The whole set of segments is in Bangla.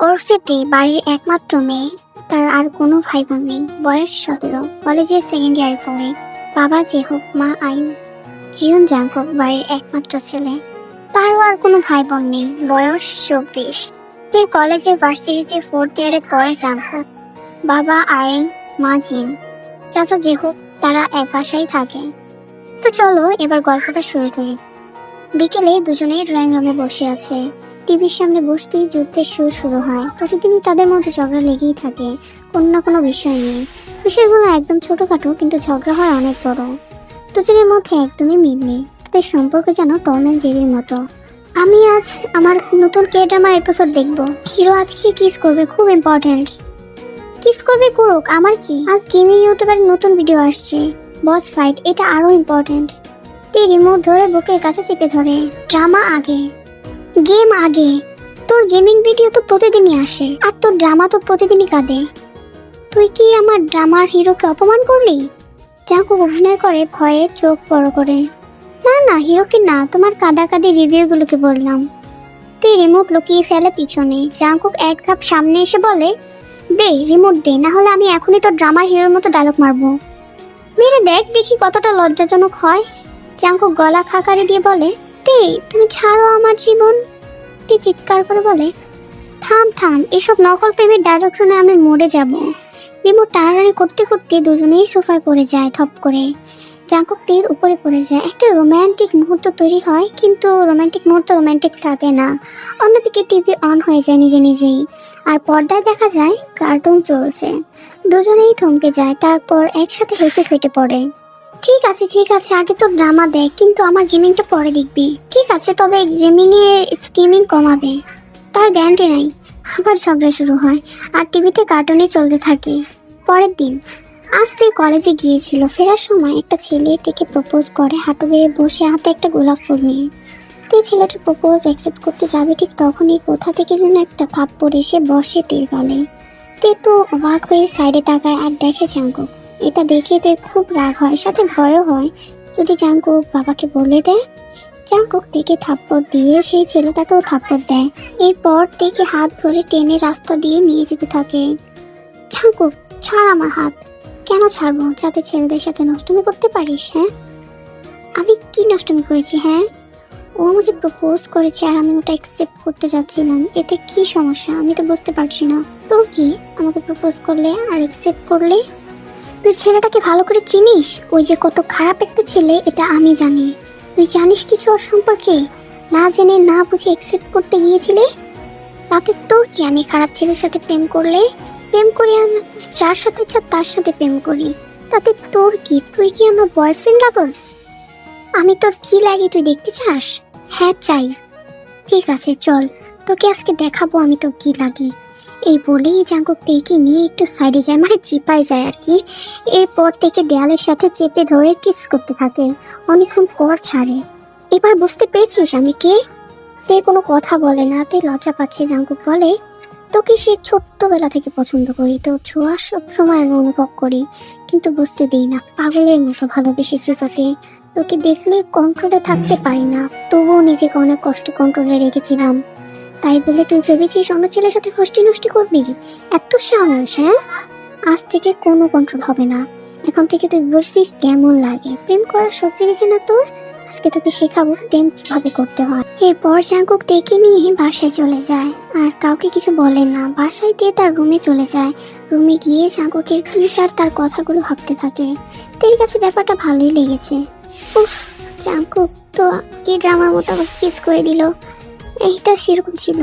ওরফেতে বাড়ির একমাত্র মেয়ে। তার আর কোনো ভাই বোন নেই। বয়স সতেরো। কলেজের সেকেন্ড ইয়ার পড়ে। বাবা যে হোক, মা আয়ু জীবন জাঙ্কক বাড়ির একমাত্র ছেলে। তারও আর কোনো ভাই বোন নেই। বয়স চব্বিশ। সে কলেজের ভার্সিটিতে ফোর্থ ইয়ারে পড়ে জাঙ্কক। বাবা আইন, মা জিন চাচা যে হোক, তারা এক বাসায় থাকে। তো চলো, এবার গল্পটা শুরু করি। বিকেলে দুজনেই ড্রয়িং রুমে বসে আছে। টিভির সামনে বসতেই যুদ্ধের সুর শুরু হয়। প্রতিদিনই তাদের মধ্যে ঝগড়া লেগেই থাকে, কোনো না কোনো বিষয় নিয়ে। বিষয়গুলো একদম ছোটোখাটো, কিন্তু ঝগড়া হয় অনেক বড়। দুজনের মধ্যে একদমই মিল নেই। তাদের সম্পর্ক যেন টম অ্যান্ড জেরির মতো। আমি আজ আমার নতুন কে ড্রামা এপিসোড দেখব। হিরো আজকে কিস করবে, খুব ইম্পর্ট্যান্ট কিস করবে করুক, আমার কি? আজ গেমিং ইউটিউবের নতুন ভিডিও আসছে। বস ফাইট এটা আরও ইম্পর্ট্যান্ট তে রিমোট ধরে বুকের কাছে চেপে ধরে। ড্রামা আগে। গেম আগে। তোর গেমিং ভিডিও তো প্রতিদিনই আসে, আর তোর ড্রামা তো প্রতিদিনই কাঁদে। তুই কি আমার ড্রামার হিরোকে অপমান করলি? জাঙ্কুক অভিনয় করে, ভয়ে চোখ বড় করে। না না, হিরোকে না, তোমার কাদা কাদি রিভিউগুলোকে বললাম। তুই রিমোট লুকিয়ে ফেলে পিছনে, জাঙ্কুক এক ধাপ সামনে এসে বলে, দে রিমোট দে, না হলে আমি এখনই তোর ড্রামার হিরোর মতো ডায়লগ মারবো। মেরে দেখ দেখি কতটা লজ্জাজনক হয়। জাঙ্কুক গলা খাকারে দিয়ে বলে তে তুমি ছাড়ো আমার জীবন। তে চিৎকার করে বলে, থাম থাম, এসব নকল প্রেমের ডায়লগ শুনে আমি মরে যাব। রিমোট টানাটানি করতে করতে দুজনেই সোফায় পড়ে যায় থপ করে। জাঙ্কুক টির উপরে পড়ে যায়। একটা রোম্যান্টিক মুহূর্ত তৈরি হয়, কিন্তু রোমান্টিক মুহূর্ত রোমান্টিক থাকে না। অন্যদিকে টিভি অন হয়ে যায় নিজে নিজেই। আর পর্দায় দেখা যায় কার্টুন চলছে। দুজনেই থমকে যায়, তারপর একসাথে হেসে ফেটে পড়ে। ঠিক আছে ঠিক আছে, আগে তো ড্রামা দেখ, কিন্তু আমার গেমিংটা পরে দেখবি। ঠিক আছে, তবে গেমিং এর স্কিমিং কমাবে। তার গ্যারান্টি নাই। আবার ঝগড়া শুরু হয়, আর টিভিতে কার্টুনই চলতে থাকে। পরের দিন, আজ তুই কলেজে গিয়েছিল, ফেরার সময় একটা ছেলে থেকে প্রপোজ করে হাঁটু বেয়ে বসে হাতে একটা গোলাপ ফুল নিয়ে। তুই ছেলেটি প্রপোজ অ্যাকসেপ্ট করতে যাবে ঠিক তখনই কোথা থেকে যেন একটা থাপ্পড় এসে বসে তীর গালে তে তো অবাক হয়ে সাইডে তাকায় আর দেখে জাঙ্কুক এটা দেখে তে খুব রাগ হয়, সাথে ভয়ও হয়। যদি জাঙ্কুক বাবাকে বলে দেয় জাঙ্কুক তেকে থাপ্পড় দিয়ে সেই ছেলেটাকেও থাপ্পড় দেয়। এরপর তেকে হাত ধরে টেনে রাস্তা দিয়ে নিয়ে যেতে থাকে। জাঙ্কুক ছাড় আমার হাত। কেন ছাড়বো? যাতে ছেলেদের সাথে নষ্টমি করতে পারিস হ্যাঁ? আমি কি নষ্টমি করেছি হ্যাঁ? ও আমাকে প্রপোজ করেছে আর আমি ওটা অ্যাকসেপ্ট করতে যাচ্ছিলাম। এতে কি সমস্যা? আমি তো বুঝতে পারছি না। তোর কি? আমাকে প্রপোজ করলে আর অ্যাকসেপ্ট করলে? তুই ছেলেটাকে ভালো করে চিনিস? ওই যে কত খারাপ একটা ছেলে, এটা আমি জানি। তুই জানিস কিছু ওর সম্পর্কে? না জেনে না বুঝে অ্যাকসেপ্ট করতে গিয়েছিলে? তাতে তোর কি আমি খারাপ ছেলের সাথে প্রেম করলে? প্রেম করি যার সাথে ইচ্ছা তার সাথে প্রেম করি। তাতে তোর কি? তুই কি আমার বয়ফ্রেন্ড লাভার্স আমি তোর কি লাগে তুই দেখতে চাস? হ্যাঁ চাই। ঠিক আছে, চল। তোকে আজকে দেখাবো আমি তোর কি লাগে। এই বলেই জাঙ্কুক তেকে নিয়ে একটু সাইডে যায় মানে চিপায় যায় আর কি। এরপর থেকে দেয়ালের সাথে চেপে ধরে কিস করতে থাকে, অনেকক্ষণ পর ছাড়ে। এবার বুঝতে পেরেছিস আমি কে? তে কোনো কথা বলে না, তে লজ্জা পাচ্ছে, জাঙ্কুক বলে। তোকে সে ছোট্টবেলা থেকে পছন্দ করি, তোর ছোঁয়া সবসময় আমি অনুভব করি, কিন্তু বুঝতে দিই না, পাগলের মতো ভালোবেসেছি তোকে তোকে দেখলে কন্ট্রোলে থাকতে পারি না, তবুও নিজেকে অনেক কষ্টে কন্ট্রোলে রেখেছিলাম। তাই বলে তুই ভেবেছিস অন্য ছেলের সাথে ফষ্টি নষ্টি করবি এত সাহস হ্যাঁ? আজ থেকে কোনো কন্ট্রোল হবে না। এখন থেকে তুই বুঝবি কেমন লাগে। প্রেম করার শখ জেগেছে না তোর? আজকে তোকে শেখাবো প্রেম কীভাবে করতে হয়। এরপর জাঙ্কুক দেখে নিয়ে বাসায় চলে যায়। আর কাউকে কিছু বলে না। বাসায় দিয়ে তার রুমে চলে যায়। রুমে গিয়ে জাঙ্কুকের কিস আর তার কথাগুলো ভাবতে থাকে। তের কাছে ব্যাপারটা ভালোই লেগেছে। উফ জাঙ্কুক তো কি ড্রামার মতো কিস করে দিল। এইটা সেরকম ছিল।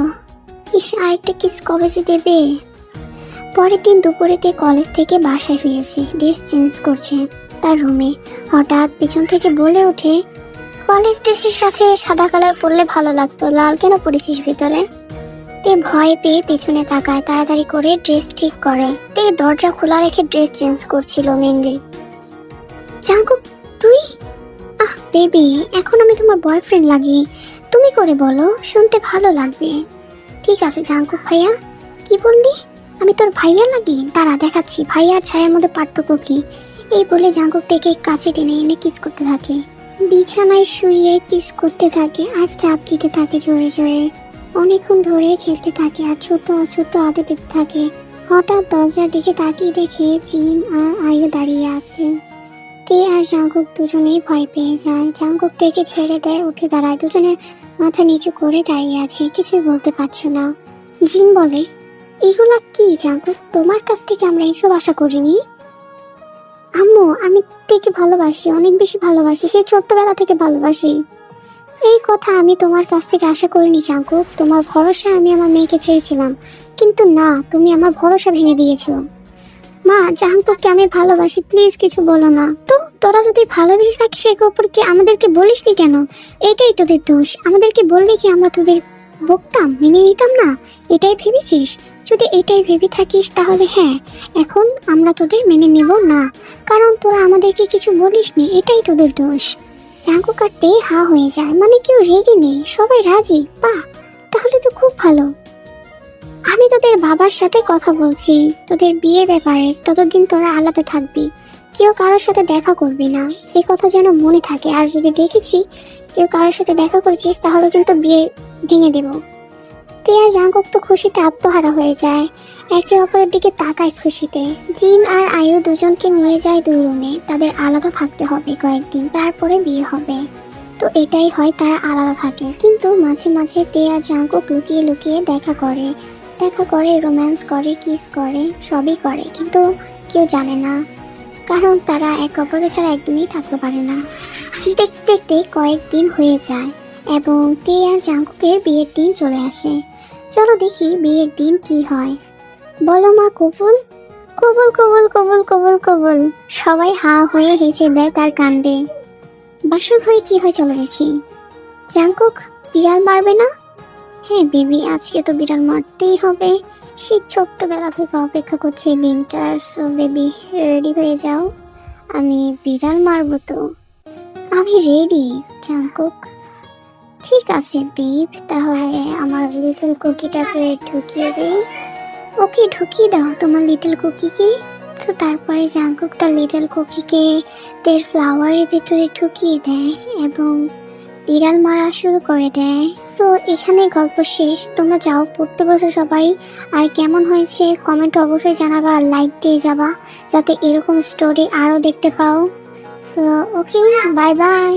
ইস, আরেকটা কিস কবে যে দেবে? পরের দিন দুপুরেতে কলেজ থেকে বাসায় ফিরেছে। ড্রেস চেঞ্জ করছে তার রুমে হঠাৎ পিছন থেকে বলে ওঠে কলেজ ড্রেসের সাথে সাদা কালার পরলে ভালো লাগতো, লাল কেন পরেছিস ভিতরে? তে ভয় পেয়ে পেছনে তাকায়, তাড়াতাড়ি করে ড্রেস ঠিক করে। তে দরজা খোলা রেখে ড্রেস চেঞ্জ করছিল মেনলি জাঙ্কুক, তুই? আহ বেবি এখন আমি তোমার বয়ফ্রেন্ড লাগি। তুমি করে বলো, শুনতে ভালো লাগবে। ঠিক আছে, জাঙ্কুক ভাইয়া। কি বললি? আমি তোর ভাইয়া লাগি? দাঁড়া, দেখাচ্ছি। ভাইয়া আর ছায়ার মধ্যে পার্থক্য কি? এই বলে জাঙ্কুক থেকে কাছে টেনে এনে কিস করতে থাকে। বিছানায় শুয়ে কিস করতে থাকে আর চাপ দিতে থাকে জোরে জোরে। অনেকক্ষণ ধরে খেলতে থাকে আর ছোট ছোট আদর দিতে থাকে। হঠাৎ দরজার দিকে তাকিয়ে দেখে জিন আর আয়ু দাঁড়িয়ে আছে। তে আর জাঙ্কুক দুজনেই ভয় পেয়ে যায়। জাঙ্কুক থেকে ছেড়ে দেয়, উঠে দাঁড়ায়। দুজনে মাথা নিচু করে দাঁড়িয়ে আছে, কিছুই বলতে পারছ না। জিন বলে, এগুলা কি জাঙ্কুক তোমার কাছ থেকে আমরা এইসব আশা করিনি? আম্মু, আমি থেকে ভালোবাসি, অনেক বেশি ভালোবাসি সেই ছোট্টবেলা থেকে ভালোবাসি। এই কথা আমি তোমার কাছ থেকে আশা করিনি জাঙ্কুক তোমার ভরসা আমি আমার মেয়েকে ছেড়েছিলাম। কিন্তু না, তুমি আমার ভরসা ভেঙে দিয়েছ। মা জাঙ্কুককে আমি ভালোবাসি প্লিজ কিছু বলো না। তো, তোরা যদি ভালোবেসে থাকিস একে অপরকে আমাদেরকে বলিসনি কেন? এটাই তোদের দোষ। আমাদেরকে বললে কি আমরা তোদের বকতাম, মেনে নিতাম না? এটাই ভেবেছিস? যদি এটাই ভেবে থাকিস তাহলে হ্যাঁ এখন আমরা তোদের মেনে নেব না। কারণ তোরা আমাদেরকে কিছু বলিসনি, এটাই তোদের দোষ। চাকু কাটতে হা হয়ে যায় মানে কেউ রেগে নেই, সবাই রাজি, বাহ। তাহলে তো খুব ভালো। তোদের বাবার সাথে কথা বলছি, তোদের বিয়ের ব্যাপারে ততদিন তোরা আলাদা থাকবি। কেউ কারোর সাথে দেখা করবি না। এই কথা যেন মনে থাকে। আর যদি দেখেছি কেউ কারোর সাথে দেখা করেছিস, তাহলে কিন্তু বিয়ে ভেঙে দেব। তে আর জাঙ্কুক তো খুশিতে আত্মহারা হয়ে যায়। একে অপরের দিকে তাকায় খুশিতে। জিন আর আয়ু দুজনকে নিয়ে যায় দুই রুমে। তাদের আলাদা থাকতে হবে কয়েকদিন। তারপরে বিয়ে হবে। তো এটাই হয় তারা আলাদা থাকে। কিন্তু মাঝে মাঝে তে আর জাঙ্কুক লুকিয়ে লুকিয়ে দেখা করে। দেখা করে রোম্যান্স করে কিস করে, সবই করে, কিন্তু কেউ জানে না। কারণ তারা এক অপরকে ছাড়া একদমই থাকতে পারে না। দেখতে দেখতে কয়েকদিন হয়ে যায় এবং তে আর জাঙ্কুকের বিয়ের দিন চলে আসে। চলো দেখি বিয়ের দিন কি হয়। বলো মা কবুল? কবুল কবুল কবুল কবুল কবুল। সবাই হা হয়ে হেসে দেয় তার কাণ্ডে। বাসর হয়ে কি হয় চলো দেখি। জাঙ্কুক, বিড়াল মারবে না? হ্যাঁ বেবি, আজকে তো বিড়াল মারতেই হবে। সে ছোট্টবেলা থেকে অপেক্ষা করছে দিনটার। সো বেবি রেডি হয়ে যাও। আমি বিড়াল মারবো তো। আমি রেডি জাঙ্কুক। ঠিক আছে বিপ তাহলে আমার লিটল কুকিটাকে ঢুকিয়ে দেই। ওকে, ঢুকিয়ে দাও তোমার লিটল কুকিকে তো তারপরে জাঙ্কুক তার লিটল কুকিকে তের ফ্লাওয়ারের ভিতরে ঢুকিয়ে দেয় এবং বিড়াল মারা শুরু করে দেয়। সো এখানে গল্প শেষ। তোমরা যাও, পড়তে বসো সবাই। আর কেমন হয়েছে কমেন্ট অবশ্যই জানাবা লাইক দিয়ে যাবা, যাতে এরকম স্টোরি আরও দেখতে পাও। So okay bye bye